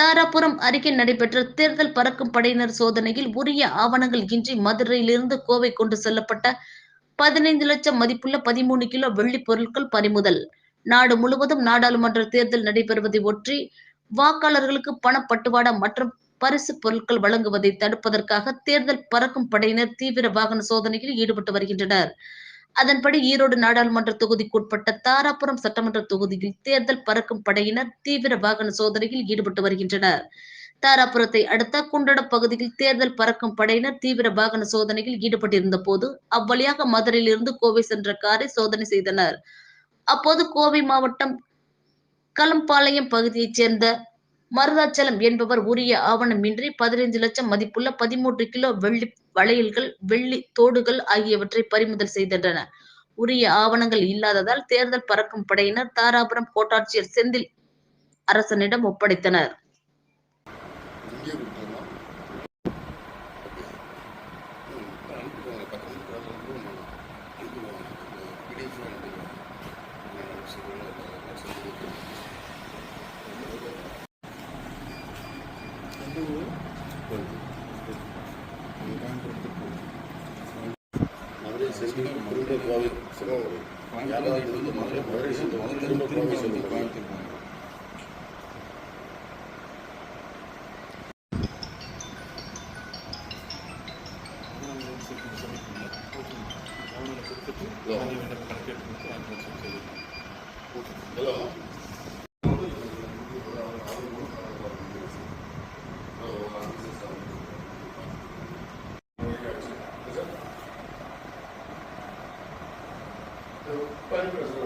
தாராபுரம் அருகே நடைபெற்ற தேர்தல் பறக்கும் படையினர் சோதனையில் உரிய ஆவணங்கள் இன்றி மதுரையிலிருந்து கோவை கொண்டு செல்லப்பட்ட பதினைந்து லட்சம் மதிப்புள்ள பதிமூணு கிலோ வெள்ளி பொருட்கள் பறிமுதல். நாடு முழுவதும் நாடாளுமன்ற தேர்தல் நடைபெறுவதை ஒற்றி வாக்காளர்களுக்கு பணப்பட்டுவாடா மற்றும் பரிசு பொருட்கள் வழங்குவதை தடுப்பதற்காக தேர்தல் பறக்கும் படையினர் தீவிர வாகன சோதனையில் ஈடுபட்டு வருகின்றனர். அதன்படி ஈரோடு நாடாளுமன்ற தொகுதிக்குட்பட்ட தாராபுரம் சட்டமன்ற தொகுதியில் தேர்தல் பறக்கும் படையினர் தீவிர வாகன சோதனையில் ஈடுபட்டு வருகின்றனர். தாராபுரத்தை அடுத்த குண்டட பகுதியில் தேர்தல் பறக்கும் படையினர் தீவிர வாகன சோதனையில் ஈடுபட்டிருந்த போது அவ்வழியாக மதுரையிலிருந்து கோவை சென்ற காரை சோதனை செய்தனர். அப்போது கோவை மாவட்டம் களம்பாளையம் பகுதியைச் சேர்ந்த மருதாச்சலம் என்பவர் உரிய ஆவணமின்றி பதினைந்து லட்சம் மதிப்புள்ள பதிமூன்று கிலோ வெள்ளி வளையல்கள் வெள்ளி தோடுகள் ஆகியவற்றை பறிமுதல் செய்தன உரிய ஆவணங்கள் இல்லாததால் தேர்தல் பறக்கும் படையினர் தாராபுரம் கோட்டாட்சியர் செந்தில் அரசனிடம் ஒப்படைத்தனர். மதுரை சென்று திரும்ப கோவை யாராவது மதுரை மதுரை சென்று திரும்ப கோவை செல்லுங்கள் ஹலோ ఉత్పాదన ప్రజలు